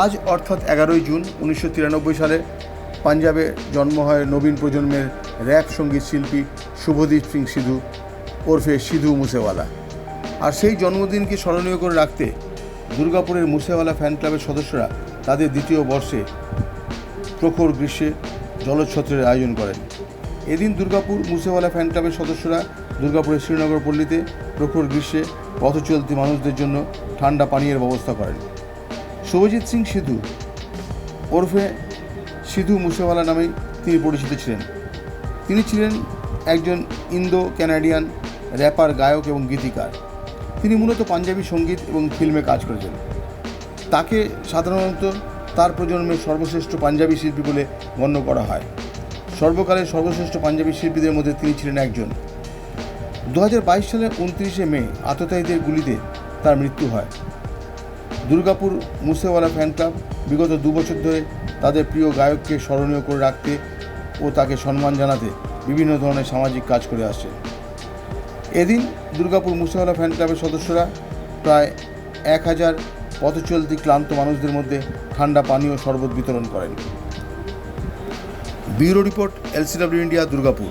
আজ অর্থাৎ এগারোই জুন উনিশশো তিরানব্বই সালে পাঞ্জাবে জন্ম হয় নবীন প্রজন্মের র্যাপ সংগীত শিল্পী শুভদীপ সিং সিধু ওরফে সিধু মুসেওয়ালা। আর সেই জন্মদিনকে স্মরণীয় করে রাখতে দুর্গাপুরের মুসেওয়ালা ফ্যান ক্লাবের সদস্যরা তাদের দ্বিতীয় বর্ষে প্রখর গ্রীষ্মে জলোচ্ছত্রের আয়োজন করেন। এদিন দুর্গাপুর মুসেওয়ালা ফ্যান ক্লাবের সদস্যরা দুর্গাপুরের শ্রীনগর পল্লীতে প্রখর গ্রীষ্মে পথচলতি মানুষদের জন্য ঠান্ডা পানীয়ের ব্যবস্থা করেন। শুভজিৎ সিং সিধু ওরফে সিধু মুসেওয়ালা নামেই তিনি পরিচিত ছিলেন। তিনি ছিলেন একজন ইন্দো ক্যানাডিয়ান র্যাপার, গায়ক এবং গীতিকার। তিনি মূলত পাঞ্জাবি সংগীত এবং ফিল্মে কাজ করেছেন। তাকে সাধারণত তার প্রজন্মের সর্বশ্রেষ্ঠ পাঞ্জাবি শিল্পী বলে গণ্য করা হয়। সর্বকালের সর্বশ্রেষ্ঠ পাঞ্জাবি শিল্পীদের মধ্যে তিনি ছিলেন একজন। দু হাজার বাইশ সালের উনত্রিশে মে আততায়ীদের গুলিতে তার মৃত্যু হয়। দুর্গাপুর মুসেওয়ালা ফ্যান ক্লাব বিগত দু বছর ধরে তাদের প্রিয় গায়ককে স্মরণীয় করে রাখতে ও তাকে সম্মান জানাতে বিভিন্ন ধরনের সামাজিক কাজ করে আসছে। এদিন দুর্গাপুর মুসেওয়ালা ফ্যান ক্লাবের সদস্যরা প্রায় এক হাজার পথচলতি ক্লান্ত মানুষদের মধ্যে ঠান্ডা পানীয় শরবত বিতরণ করেন। Bureau report, LCW India, Durgapur.